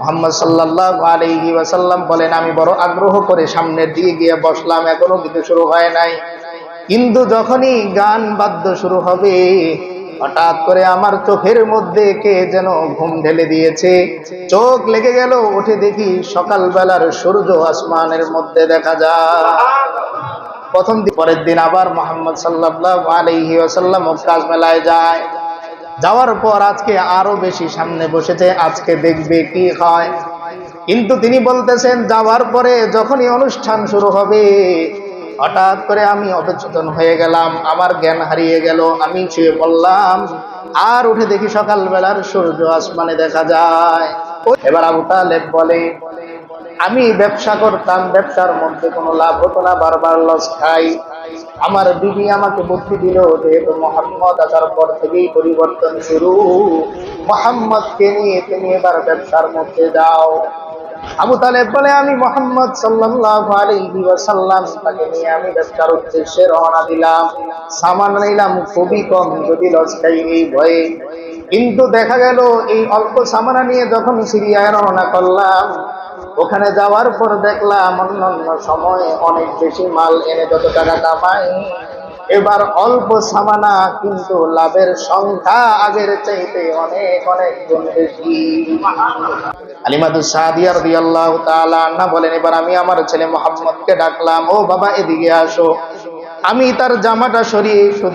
মোহাম্মদ সাল্লাহ আলাইহি ওয়াসাল্লাম বলেন, আমি বড় আগ্রহ করে সামনের দিকে গিয়ে বসলাম, এখনও কিন্তু শুরু হয় নাই। কিন্তু যখনই গান বাদ্য শুরু হবে, হঠাৎ করে আমার চোখের মধ্যে কে যেন ঘুম ঢেলে দিয়েছে। চোখ লেগে গেল, উঠে দেখি সকালবেলার সূর্য আসমানের মধ্যে দেখা যায়। প্রথম পরের দিন আবার মোহাম্মদ সাল্লাহ আলাইহি ওয়াসাল্লাম কাজ মেলায় যায়। যাওয়ার পর আজকে আরও বেশি সামনে বসেছে, আজকে দেখবে কি হয়। কিন্তু তিনি বলতেছেন, যাওয়ার পরে যখনই অনুষ্ঠান শুরু হবে, হঠাৎ করে আমি অবচেতন হয়ে গেলাম, আমার জ্ঞান হারিয়ে গেল, আমি শুয়ে পড়লাম, আর উঠে দেখি সকালবেলার সূর্য আসমানে দেখা যায়। এবার আবু তালেব বলে, আমি ব্যবসা করতাম, ব্যবসার মধ্যে কোনো লাভ হতো না, বারবার লস খাই। আমার বিবি আমাকে বুদ্ধি দিল যেহেতু মোহাম্মদ আসার পর থেকেই পরিবর্তন শুরু। মোহাম্মদকে নিয়ে তুমি এবার ব্যবসার মধ্যে যাও। আবু তালেব বলে, আমি মোহাম্মদ সাল্লাল্লাহু আলাইহি ওয়াসাল্লাম, তাকে নিয়ে আমি ব্যবসার উদ্দেশ্যে রওনা দিলাম। সামান নিলাম খুবই কম, যদি লস খাই এই ভয়ে। কিন্তু দেখা গেল, এই অল্প সামানা নিয়ে যখন সিরিয়ায় রওনা করলাম ওখানে যাওয়ার পর দেখলাম অন্যান্য সময়ে অনেক বেশি মাল এনে যত টাকা কামাই। এবার অল্প সামানা কিন্তু লাভের সংখ্যা আগের চাইতে অনেক অনেক গুণ বেশি বলেন, এবার আমি আমার ছেলে মোহাম্মদকে ডাকলাম, ও বাবা, এদিকে আসো। আমি তার জামাটা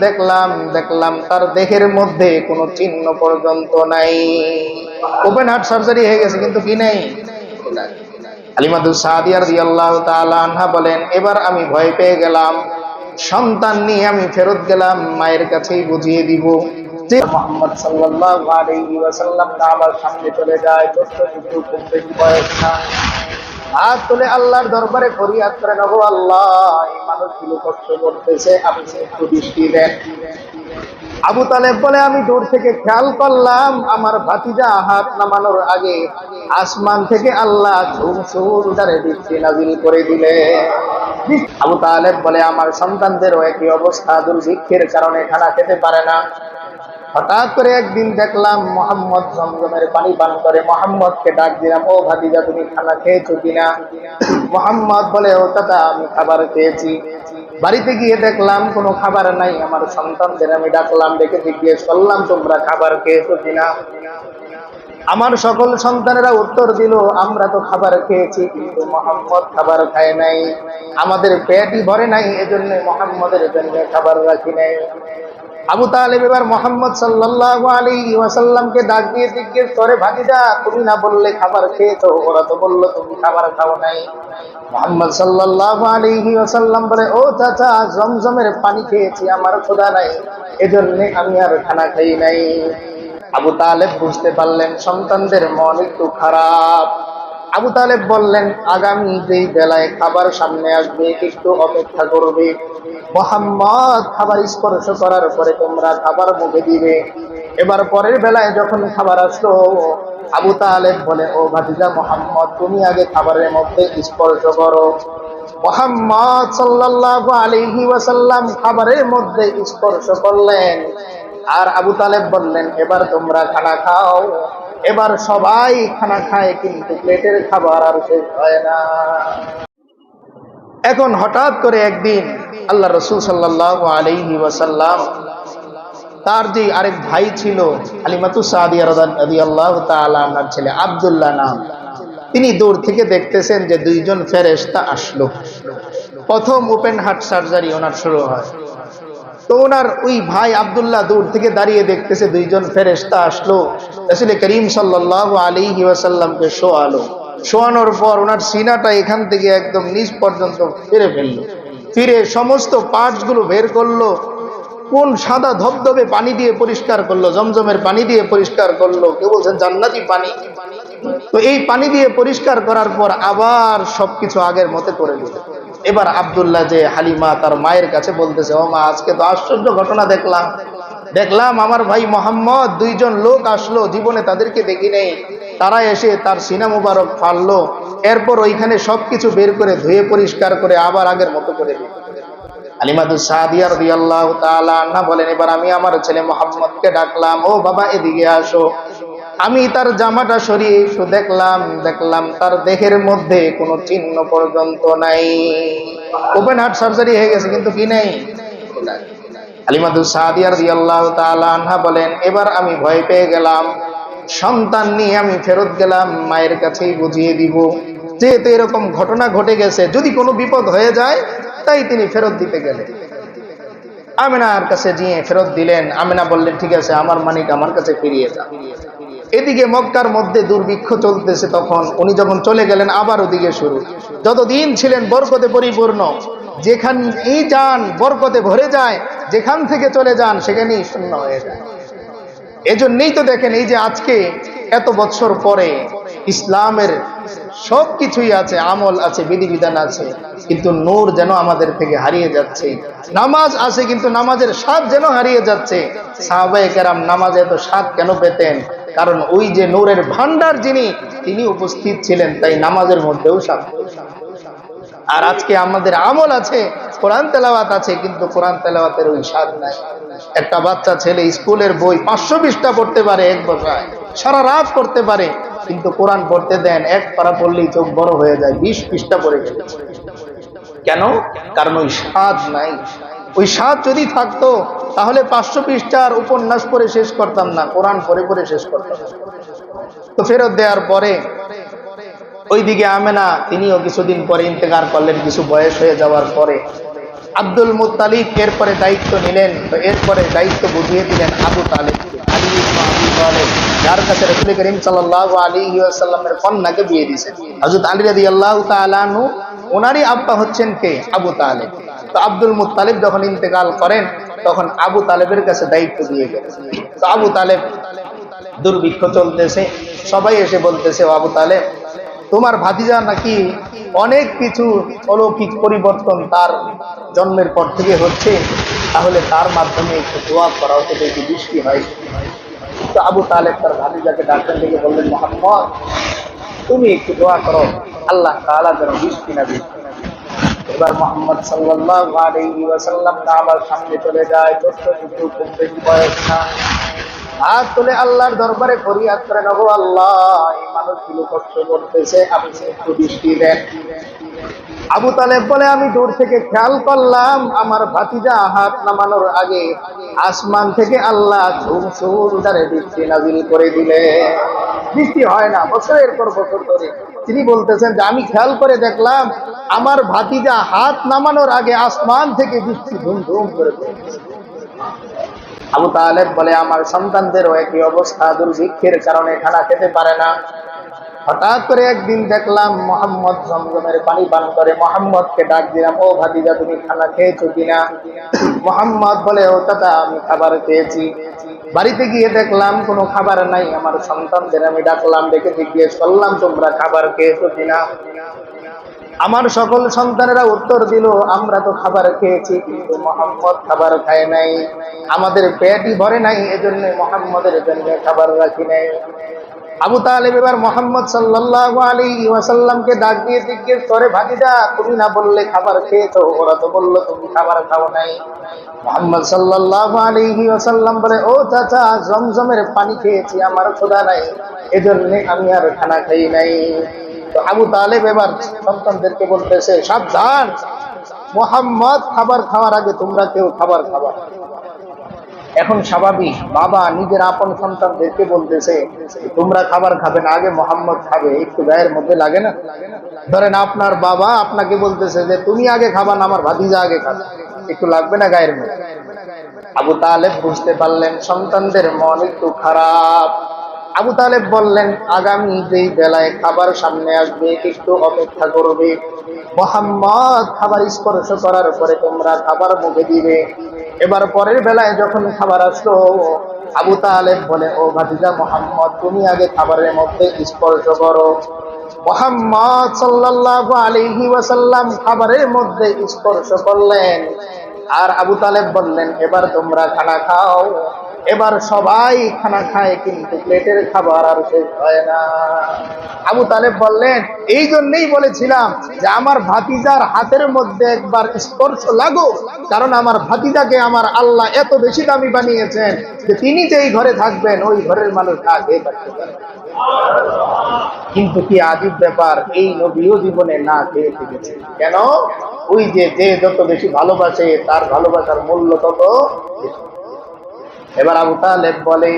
দেখলাম দেখলাম তার দেহের মধ্যে কোনো চিহ্ন পর্যন্ত নাই। ওপেন হার্ট সার্জারি হয়ে গেছে, কিন্তু কি নেই? সাদিয়ার দিয়াল্লাহ বলেন, এবার আমি ভয় পেয়ে গেলাম। সন্তান নিয়ে আমি ফেরত গেলাম, মায়ের কাছেই বুঝিয়ে দিব। আল্লাহর দরবারে আবু তালেব বলে, আমি দূর থেকে খেয়াল করলাম, আমার ভাতিজা হাত নামানোর আগে আসমান থেকে আল্লাহ ঝুম সুন্দরে বৃষ্টি নাজিল করে দিলে। আবু তালেব বলে, আমার সন্তানদেরও একই অবস্থা, দুর্ভিক্ষের কারণে খানা খেতে পারে না। হঠাৎ করে একদিন দেখলাম মোহাম্মদ জমজমের পানি পান করে। মোহাম্মদকে ডাক দিলাম, ও ভাতিজা, তুমি খানা খেয়েছো কিনা? মোহাম্মদ বলে, ও দাদা আমি খাবার খেয়েছি। বাড়িতে গিয়ে দেখলাম, কোনো খাবার নাই। আমার সন্তানদের আমি ডাকলাম, ডেকে জিজ্ঞেস করলাম, তোমরা খাবার খেয়েছো কিনা? আমার সকল সন্তানেরা উত্তর দিল, আমরা তো খাবার খেয়েছি, কিন্তু মোহাম্মদ খাবার খায় নাই। আমাদের পেটই ভরে নাই, এজন্য মোহাম্মদের জন্য খাবার রাখি নাই। আবু তালেব এবার মোহাম্মদ সাল্লাল্লাহু আলাইহি ওয়াসাল্লামকে ডাক দিয়ে জিজ্ঞেস করে, ভাতিজা, তুমি না বললে খাবার খেয়েছো? ওরা তো বলল, তুমি খাবার খাও নাই। মোহাম্মদ সাল্লাল্লাহু আলাইহি ওয়াসাল্লাম বলে, ও চাচা, জমজমের পানি খেয়েছি, আমার খোদা নাই, এজন্য আমি আর খানা খাই নাই। আবু তালেব বুঝতে পারলেন সন্তানদের মন একটু খারাপ। আবু তালেব বললেন, আগামী যেই বেলায় খাবার সামনে আসবে, একটু অপেক্ষা করবে। মোহাম্মদ খাবার স্পর্শ করার পরে তোমরা খাবার মুখে দিবে। এবার পরের বেলায় যখন খাবার আসলো, আবু তালেব বলে, ও ভাতিজা মোহাম্মদ, তুমি আগে খাবারের মধ্যে স্পর্শ করো। মোহাম্মদ সাল্লাল্লাহু আলাইহি ওয়াসাল্লাম খাবারের মধ্যে স্পর্শ করলেন। আর আবু তালেব বললেন, এবার তোমরা খানা খাও। এবার সবাই খানা খায়, কিন্তু প্লেটের খাবার আর শেষ হয় না। এখন হঠাৎ করে একদিন আল্লাহ রসুল সাল্লাহ আলাইহি ওয়াসাল্লাম, তার যে আরেক ভাই ছিল, আলিমাতু সাদিয়া আল্লাহ তালার ছেলে আবদুল্লাহ নাম, তিনি দূর থেকে দেখতেছেন যে দুইজন ফেরেস্তা আসলো। প্রথম ওপেন হার্ট সার্জারি ওনার শুরু হয়। তো ওনার ওই ভাই আবদুল্লাহ দূর থেকে দাঁড়িয়ে দেখতেছে, দুইজন ফেরেস্তা আসলো। আসলে করিম সাল্লাহ আলী ওয়াসাল্লামকে শোয়ালো। শোয়ানোর পর ওনার সিনাটা এখান থেকে একদম নিচ পর্যন্ত ফিরে ফেলল। ফিরে সমস্ত পার্টসগুলো বের করল, কোন সাদা ধবধবে পানি দিয়ে পরিষ্কার করল, জমজমের পানি দিয়ে পরিষ্কার করল। কেউ বলছেন জান্নাতি পানি। তো এই পানি দিয়ে পরিষ্কার করার পর আবার সবকিছু আগের মতে করে দিল। এবার আবদুল্লাহ যে হালিমা তার মায়ের কাছে বলতেছে, ও মা, আজকে তো আশ্চর্য ঘটনা দেখলাম। দেখলাম আমার ভাই মোহাম্মদ, দুইজন লোক আসলো, জীবনে তাদেরকে দেখি নেই। তারা এসে তার সিনা মুবারক ফাড়লো। এরপর ওইখানে সবকিছু বের করে ধুয়ে পরিষ্কার করে আবার আগের মতো করে রাদিয়াল্লাহু বলেন, এবার আমি আমার ছেলে মোহাম্মদকে ডাকলাম, ও বাবা, এদিকে আসো। আমি তার জামাটা সরিয়ে একটু দেখলাম দেখলাম তার দেহের মধ্যে কোনো চিহ্ন পর্যন্ত নাই। ওপেন হার্ট সার্জারি হয়ে গেছে, কিন্তু কি নেই? আলিমাদুল সাদিয়ার দিয়াল্লাহ আনহা বলেন, এবার আমি ভয় পেয়ে গেলাম। সন্তান নিয়ে আমি ফেরত গেলাম, মায়ের কাছেই বুঝিয়ে দিব। যেহেতু এরকম ঘটনা ঘটে গেছে, যদি কোনো বিপদ হয়ে যায়, তাই তিনি ফেরত দিতে গেলেন। আমিনার কাছে গিয়ে ফেরত দিলেন। আমিনা বললেন, ঠিক আছে, আমার মানিক আমার কাছে ফিরিয়ে যান এদিকে মক্কার মধ্যে দুর্ভিক্ষ চলতেছে তখন। উনি যখন চলে গেলেন, আবার ওদিকে শুরু। যতদিন ছিলেন বরকতে পরিপূর্ণ, যেখান এই যান বরকতে ভরে যায়, যেখান থেকে চলে যান, সেখানেই শূন্য হয়ে যায়। এজন্যই তো দেখেন, এই যে আজকে, এত বছর পরে ইসলামের সব কিছুই আছে, আমল আছে, বিধিবিধান আছে, কিন্তু নূর যেন আমাদের থেকে হারিয়ে যাচ্ছে। নামাজ আছে, কিন্তু নামাজের স্বাদ যেন হারিয়ে যাচ্ছে। সাহাবায়ে কেরাম নামাজে এত স্বাদ কেন পেতেন? কারণ ওই যে নূরের ভান্ডার যিনি, তিনি উপস্থিত ছিলেন, তাই নামাজের মধ্যেও স্বাদ। আর আজকে আমাদের আমল আছে, কোরআন তেলাওয়াত আছে, কিন্তু কোরআন তেলাওয়াতের ওই স্বাদ নাই। একটা বাচ্চা ছেলে স্কুলের বই পাঁচশো পৃষ্ঠা পড়তে পারে এক বছরায় সারা রাত করতে পারে। কিন্তু কোরআন পড়তে দেন, এক পারা পড়লেই চোখ বড় হয়ে যায়, বিশ পৃষ্ঠা পড়ে কেন? কারণ ওই স্বাদ নাই। ওই স্বাদ যদি থাকতো, তাহলে পাঁচশো পৃষ্ঠার উপন্যাস পড়ে শেষ করতাম না, কোরআন পড়ে পড়ে শেষ করতাম। তো ফেরত দেওয়ার পরে, ওইদিকে আমেনা, তিনিও কিছুদিন পরে ইন্তেকার করলেন, কিছু বয়স হয়ে যাওয়ার পরে। আব্দুল মুতালিব এরপরে দায়িত্ব নিলেন, তো এরপরে দায়িত্ব বুঝিয়ে দিলেন আবু তালেব আলী আবি তালেব। যার কাছে রসুল করিম সাল্লাল্লাহু আলাইহি ওয়াসাল্লামের কন্যাকে বিয়ে দিয়েছেন হযরত আলী রাদিয়াল্লাহু তাআলা আনহু, ওনারই আব্বা হচ্ছেন কে? আবু তালেব। তো আব্দুল মুত্তালিব যখন ইন্তেকাল করেন, তখন আবু তালেবের কাছে দায়িত্ব দিয়ে গেলেন তো আবু তালেব, দুর্ভিক্ষ চলতেছে। সবাই এসে বলতেছে আবু তালেব, তোমার ভাতিজা নাকি অনেক কিছু অলৌকিক পরিবর্তন তার জন্মের পর থেকে হচ্ছে। তাহলে তার মাধ্যমে একটু দোয়া করা হতে বৃষ্টি হয়। তো আবু তালেব তার ভাতিজাকে ডাক্তার থেকে বললেন, মোহাম্মদ, তুমি একটু দোয়া করো, আল্লাহ তাআলা যেন বৃষ্টি না এবার মোহাম্মদ ওয়াসাল্লাম কাবার সামনে চলে যায় খুব বেশি বয়স না। তুলে আল্লাহর দরবারে ফরিয়াদ করে আল্লাহ, এই মানুষগুলো কষ্ট করতেছে, আপনি একটু দেন। আবু তালেব বলে, আমি দূর থেকে খেয়াল করলাম, আমার ভাতিজা হাত নামানোর আগে আসমান থেকে আল্লাহ ঝুম সুন্দরে বৃষ্টি নাজিল করে দিলে। বৃষ্টি হয় না, বছরের পর বছর ধরে। তিনি বলতেছেন যে, আমি খেয়াল করে দেখলাম, আমার ভাতিজা হাত নামানোর আগে আসমান থেকে বৃষ্টি ধুম ধুম করে আবু তালেব বলে, আমার সন্তানদেরও একই অবস্থা, দুর্ভিক্ষের কারণে খানা খেতে পারে না। হঠাৎ করে একদিন দেখলাম মোহাম্মদ জমজমের পানি পান করে। মোহাম্মদকে ডাক দিলাম, ও ভাতিজা, তুমি খানা খেয়েছো কিনা? মোহাম্মদ বলে, ও চাচা, আমি খাবার খেয়েছি। বাড়িতে গিয়ে দেখলাম, কোনো খাবার নাই, আমার সন্তানদের আমি ডাকলাম ডেকে জিজ্ঞেস করলাম তোমরা খাবার খেয়েছো কিনা? আমার সকল সন্তানেরা উত্তর দিল, আমরা তো খাবার খেয়েছি, কিন্তু মোহাম্মদ খাবার খায় নাই। আমাদের পেটই ভরে নাই, এজন্য মোহাম্মদের জন্য খাবার রাখি নাই। আবু তালেব এবার মোহাম্মদ সাল্লাল্লাহু আলাইহি ওয়াসাল্লামকে ডাক দিয়ে জিজ্ঞেস করে, ভাতিজা, তুমি না বললে খাবার খেয়েছো ওরা তো বলল তুমি খাবার খাও নাই। মোহাম্মদ সাল্লাল্লাহু আলাইহি ওয়াসাল্লাম বলে, ও চাচা, জমজমের পানি খেয়েছি, আমার খোদা নাই, এজন্য আমি আর খানা খাই নাই। তো আবু তালেব এবার সন্তানদেরকে বলতেছে, সাবধান, মোহাম্মদ, খাবার খাওয়ার আগে তোমরা কেউ খাবার খাবার এখন স্বাভাবিক, বাবা নিজের আপন সন্তানদেরকে বলতেছে তোমরা খাবার খাবে না, আগে মোহাম্মদ খাবে। একটু গায়ের মধ্যে লাগে না? ধরেন আপনার বাবা আপনাকে বলতেছে যে, তুমি আগে খাবা না, আমার ভাতিজা আগে খাবে। একটু লাগবে না গায়ের মধ্যে? আবু তালেব বুঝতে পারলেন, সন্তানদের মন একটু খারাপ। আবু তালেব বললেন, আগামী যেই বেলায় খাবার সামনে আসবে, একটু অপেক্ষা করবে। মোহাম্মদ খাবার স্পর্শ করার পরে তোমরা খাবার মুখে দিবে। এবার পরের বেলায় যখন খাবার আসলো, আবু তালেব বলে, ও ভাতিজা মোহাম্মদ, তুমি আগে খাবারের মধ্যে স্পর্শ করো। মোহাম্মদ সাল্লাল্লাহু আলাইহি ওয়াসাল্লাম খাবারের মধ্যে স্পর্শ করলেন। আর আবু তালেব বললেন, এবার তোমরা খানা খাও। এবার সবাই খানা খায়, কিন্তু প্লেটের খাবার আর শেষ হয় না। আবু তালেব বললেন, এই জন্যই বলেছিলাম যে আমার ভাতিজার হাতের মধ্যে একবার স্পর্শ লাগো কারণ আমার ভাতিজাকে আমার আল্লাহ এত বেশি দামি বানিয়েছেন যে তিনি যেই ঘরে থাকবেন, ওই ঘরের মানুষ না খেয়ে থাকতে পারে কিন্তু কি আজীব ব্যাপার, এই নবীও জীবনে না খেয়ে থেকেছে। কেন? ওই যে যে যত বেশি ভালোবাসে, তার ভালোবাসার মূল্য তত বেশি। এবার আবু তালেব বলে,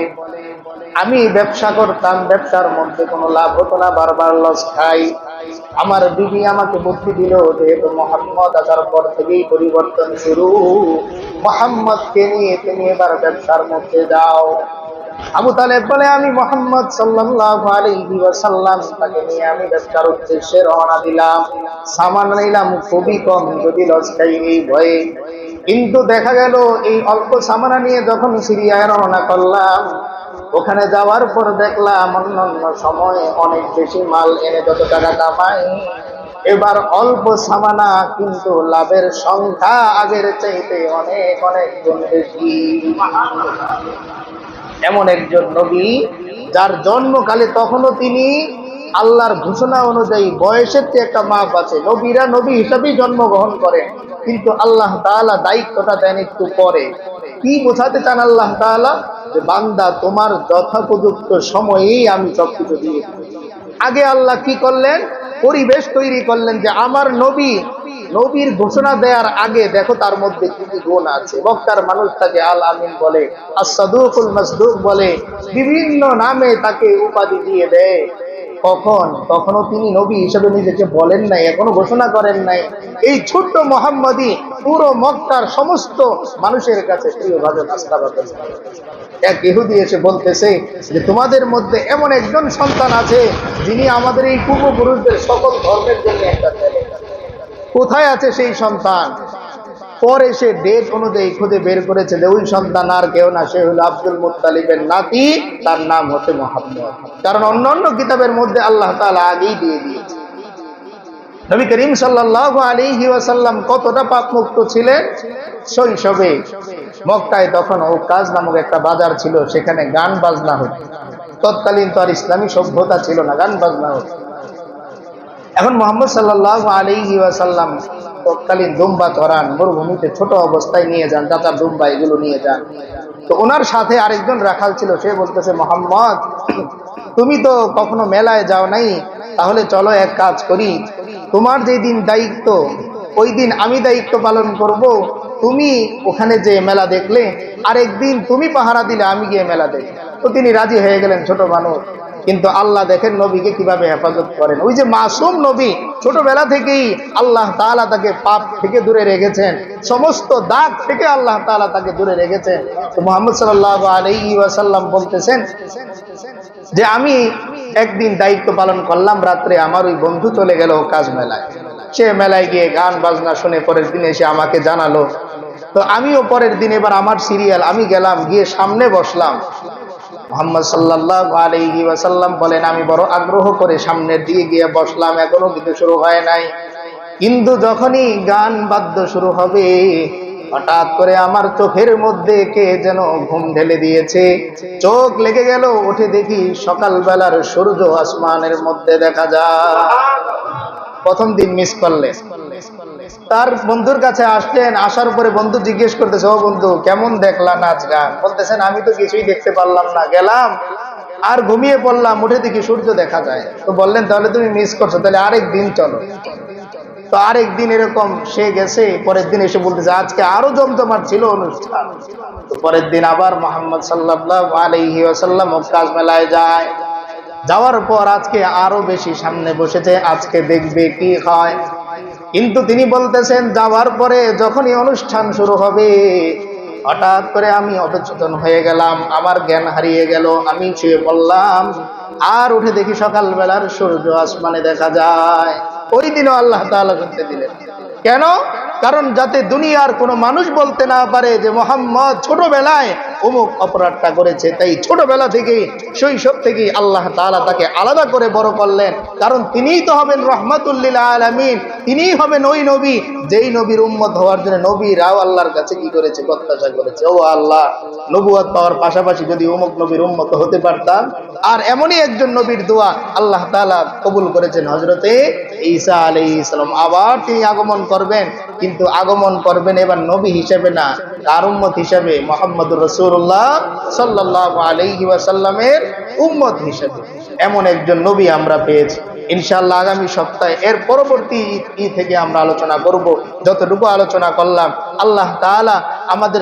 আমি ব্যবসা করতাম, ব্যবসার মধ্যে কোনো লাভ হতো না, বারবার লস খাই। আমার বিবি আমাকে বুদ্ধি দিল যেহেতু মোহাম্মদ, আসার পর থেকেই পরিবর্তন শুরু। মোহাম্মদকে নিয়ে তুমি এবার ব্যবসার মধ্যে যাও। আবু তালেব বলে, আমি মোহাম্মদ সাল্লাল্লাহু আলাইহি ওয়াসাল্লাম, তাকে নিয়ে আমি ব্যবসার উদ্দেশ্যে রওনা দিলাম। সামান নিলাম খুবই কম, যদি লস খাই এই ভয়ে। কিন্তু দেখা গেল এই অল্প সামানা নিয়ে যখন সিরিয়ায় রওনা করলাম, ওখানে যাওয়ার পর দেখলাম অন্যান্য সময়ে অনেক বেশি মাল এনে যত টাকা কামাই এবার অল্প সামানা কিন্তু লাভের সংখ্যা আগের চাইতে অনেক অনেক বেশি। এমন একজন নবী, যার জন্মকালে তখনও তিনি আল্লাহর ঘোষণা অনুযায়ী বয়সের একটা মাপ আছে। নবীরা নবী হিসাবেই জন্মগ্রহণ করেন। কিন্তু আল্লাহ তাআলা দায়িত্বটা দেন একটু পরে। কি বোঝাতে চান আল্লাহ তাআলা? যে বান্দা, তোমার যথাপযুক্ত সময়েই আমি সবকিছু দিয়ে আগে আল্লাহ কি করলেন? পরিবেশ তৈরি করলেন যে আমার নবী, নবীর ঘোষণা দেওয়ার আগে দেখো তার মধ্যে কি কি গুণ আছে। মক্কার মানুষ তাকে আল আমিন বলে আসাদুকুল মাসদুক বলে, বিভিন্ন নামে তাকে উপাধি দিয়ে দেয়। কখন? তখনও তিনি নবী হিসেবে নিজেকে বলেন নাই, এখনও ঘোষণা করেন নাই। এই ছোট্ট মোহাম্মদী পুরো মক্কার সমস্ত মানুষের কাছে প্রিয়ভাবে নাস্তা বাতাস এক ইহুদি এসে বলতেছে যে, তোমাদের মধ্যে এমন একজন সন্তান আছে, যিনি আমাদের এই পূর্বপুরুষদের সকল ধর্মের জন্য একটা কোথায় আছে সেই সন্তান? পরে সে ডেট অনুযায়ী খুঁজে বের করেছে যে ওই সন্তান আর কেউ না, সে হলো আব্দুল মুত্তালিবের নাতি, তার নাম হচ্ছে মোহাম্মদ। কারণ অন্যান্য কিতাবের মধ্যে আল্লাহ তাআলা আগেই দিয়ে দিয়েছে। নবী করিম সাল্লাল্লাহু আলাইহি ওয়াসাল্লাম কতটা পাপ মুক্ত ছিলেন? শৈশবে। মক্কায় তখন ওকাজ নামক একটা বাজার ছিল, সেখানে গান বাজনা হতো। তৎকালীন তো আর ইসলামী সভ্যতা ছিল না, গান বাজনা হতো। এখন মোহাম্মদ সাল্লাহ আলী ওয়াসাল্লাম তৎকালীন দুম্বা ধরান, মরুভূমিতে ছোট অবস্থায় নিয়ে যান চাচার দুম্বা এগুলো নিয়ে যান। তো ওনার সাথে আরেকজন রাখাল ছিল, সে বলতেছে, মোহাম্মদ, তুমি তো কখনো মেলায় যাও নাই, তাহলে চলো এক কাজ করি। তোমার যে দিন দায়িত্ব ওই দিন আমি দায়িত্ব পালন করব। তুমি ওখানে যে মেলা দেখলে, আরেকদিন তুমি পাহারা দিলে আমি গিয়ে মেলা দেখি। তো তিনি রাজি হয়ে গেলেন, ছোট মানুষ। কিন্তু আল্লাহ দেখেন নবীকে কীভাবে হেফাজত করেন। ওই যে মাসুম নবী, ছোটবেলা থেকেই আল্লাহ তাআলা তাকে পাপ থেকে দূরে রেখেছেন। সমস্ত দাগ থেকে আল্লাহ তাআলা তাকে দূরে রেখেছেন। তো মোহাম্মদ সাল্লাহ আলাইহি ওয়াসাল্লাম বলতেছেন যে, আমি একদিন দায়িত্ব পালন করলাম, রাত্রে আমার ওই বন্ধু চলে গেল কাজ মেলায়। সে মেলায় গিয়ে গান বাজনা শুনে পরের দিন এসে আমাকে জানালো। তো আমিও পরের দিন এবার আমার সিরিয়াল আমি গেলাম, গিয়ে সামনে বসলাম। মোহাম্মদ সাল্লাহ আলাইহি ওয়াসাল্লাম বলেন, আমি বড় আগ্রহ করে সামনের দিকে গিয়ে বসলাম, এখনও কিন্তু শুরু হয় নাই। কিন্তু যখনই গান বাদ্য শুরু হবে, হঠাৎ করে আমার চোখের মধ্যে কে যেন ঘুম ঢেলে দিয়েছে। চোখ লেগে গেল, উঠে দেখি সকালবেলার সূর্য আসমানের মধ্যে দেখা যায়। প্রথম দিন মিস করলে। তার বন্ধুর কাছে আসলেন, আসার পরে বন্ধু জিজ্ঞেস করতেছে, ও বন্ধু, কেমন দেখলা নাচ গান বলতেছেন, আমি তো কিছুই দেখতে পারলাম না, গেলাম, আর ঘুমিয়ে পড়লাম, উঠে দেখি সূর্য দেখা যায়। তো বললেন, তাহলে তুমি মিস করছ, তাহলে আরেক দিন চলো। তো আরেক দিন এরকম সে গেছে, পরের দিন এসে বলতেছে, আজকে আরও জমজমাট ছিল অনুষ্ঠান। তো পরের দিন আবার মোহাম্মদ সাল্লাহ আলহি আসাল্লাম কাজ মেলায় যায়। যাওয়ার পর আজকে আরও বেশি সামনে বসেছে, আজকে দেখবে কি হয়। কিন্তু তিনি বলতেছেন, যাওয়ার পরে যখনই অনুষ্ঠান শুরু হবে, হঠাৎ করে আমি অবচেতন হয়ে গেলাম, আমার জ্ঞান হারিয়ে গেল, আমি শুয়ে পড়লাম, আর উঠে দেখি সকালবেলার সূর্য আসমানে দেখা যায়। ওই দিনও আল্লাহ তাআলা করতে দিলেন। কেন? কারণ যাতে দুনিয়ার কোনো মানুষ বলতে না পারে যে, মোহাম্মদ ছোটবেলায় অমুক অপরাধটা করেছে, তাই ছোটবেলা থেকে শৈশব থেকে আল্লাহ তাআলা তাকে আলাদা করে বড় করলেন। কারণ তিনিই তো হবেন রহমাতুল্লিল আলামিন, তিনিই হবেন ওই নবী। যেই নবীর উম্মত হওয়ার জন্য নবীরাও আল্লাহর কাছে কি করেছে, প্রত্যাশা করেছে। ও আল্লাহ নবুয়াত পাওয়ার পাশাপাশি যদি অমুক নবীর উম্মত হতে পারতাম, আর এমনই একজন নবীর দোয়া আল্লাহ তাআলা কবুল করেছেন হজরতে ঈসা আলাইহিস সালাম। আবার তিনি আগমন করবেন, কিন্তু আগমন করবেন এবার নবী হিসেবে না। তার উম্মত হিসাবে মোহাম্মদুর রসুল্লাহ সাল্লাহ আলহি ওয়াসাল্লামের উম্মত হিসাবে। এমন একজন নবী আমরা পেয়েছি। ইনশাল্লাহ আগামী সপ্তাহে এর পরবর্তী ই থেকে আমরা আলোচনা করব। যতটুকু আলোচনা করলাম, আল্লাহ তালা আমাদের